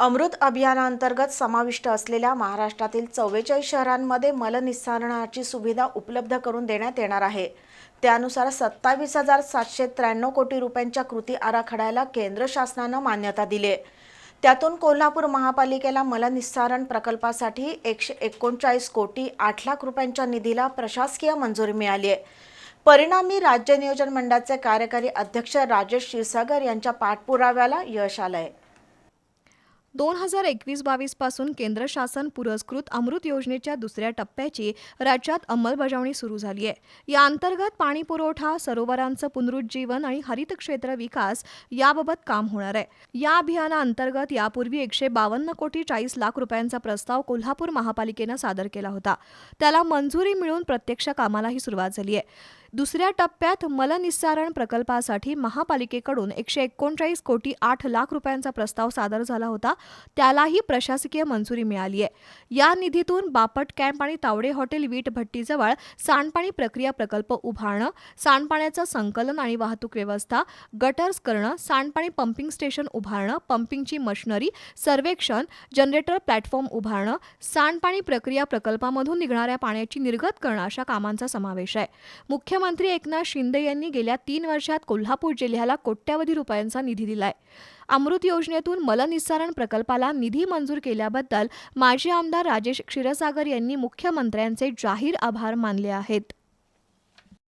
अमृत अभियानांतर्गत समाविष्ट असलेल्या महाराष्ट्रातील चव्वेचाळीस शहरांमध्ये मलनिस्सारणाची सुविधा उपलब्ध करून देण्यात येणार आहे. त्यानुसार सत्तावीस हजार सातशे त्र्याण्णव कोटी रुपयांच्या कृती आराखड्याला केंद्र शासनानं मान्यता दिली आहे त्यातून कोल्हापूर महापालिकेला मलनिस्सारण प्रकल्पासाठी एकशे एकोणचाळीस कोटी आठ लाख रुपयांच्या निधीला प्रशासकीय मंजुरी मिळाली आहे परिणामी राज्य नियोजन मंडळाचे कार्यकारी अध्यक्ष राजेश क्षीरसागर यांच्या पाठपुराव्याला यश आलं आहे दोन हजार एकवीस बावीसपासून केंद्र शासन पुरस्कृत अमृत योजनेच्या दुसऱ्या टप्प्याची राज्यात अंमलबजावणी सुरू झाली आहे. या अंतर्गत पाणी पुरवठा सरोवरांचं पुनरुज्जीवन आणि हरित क्षेत्र विकास याबाबत काम होणार आहे. या अभियानाअंतर्गत यापूर्वी एकशे बावन्न कोटी चाळीस लाख रुपयांचा प्रस्ताव कोल्हापूर महापालिकेनं सादर केला होता. त्याला मंजुरी मिळून प्रत्यक्ष कामालाही सुरुवात झाली आहे. दुसऱ्या टप्प्यात मलनिस्सारण प्रकल्पासाठी महापालिकेकडून एकशे एकोणचाळीस कोटी आठ लाख रुपयांचा प्रस्ताव सादर झाला होता. त्यालाही प्रशासकीय मंजुरी मिळाली आहे. या निधीतून बापट कॅम्प आणि तावडे हॉटेल वीट भट्टीजवळ सांडपाणी प्रक्रिया प्रकल्प उभारणं सांडपाण्याचं संकलन आणि वाहतूक व्यवस्था गटर्स करणं सांडपाणी पंपिंग स्टेशन उभारणं पंपिंगची मशिनरी सर्वेक्षण जनरेटर प्लॅटफॉर्म उभारणं सांडपाणी प्रक्रिया प्रकल्पामधून निघणाऱ्या पाण्याची निर्गत करणं अशा कामांचा समावेश आहे. मुख्यमंत्री एकनाथ शिंदे यांनी गेल्या तीन वर्षात कोल्हापूर जिल्ह्याला कोट्यवधी रुपयांचा निधी दिलाय. अमृत योजनेतून मलनिस्सारण प्रकल्पाला निधी मंजूर केल्याबद्दल माजी आमदार राजेश क्षीरसागर यांनी मुख्यमंत्र्यांचे जाहीर आभार मानले आहेत.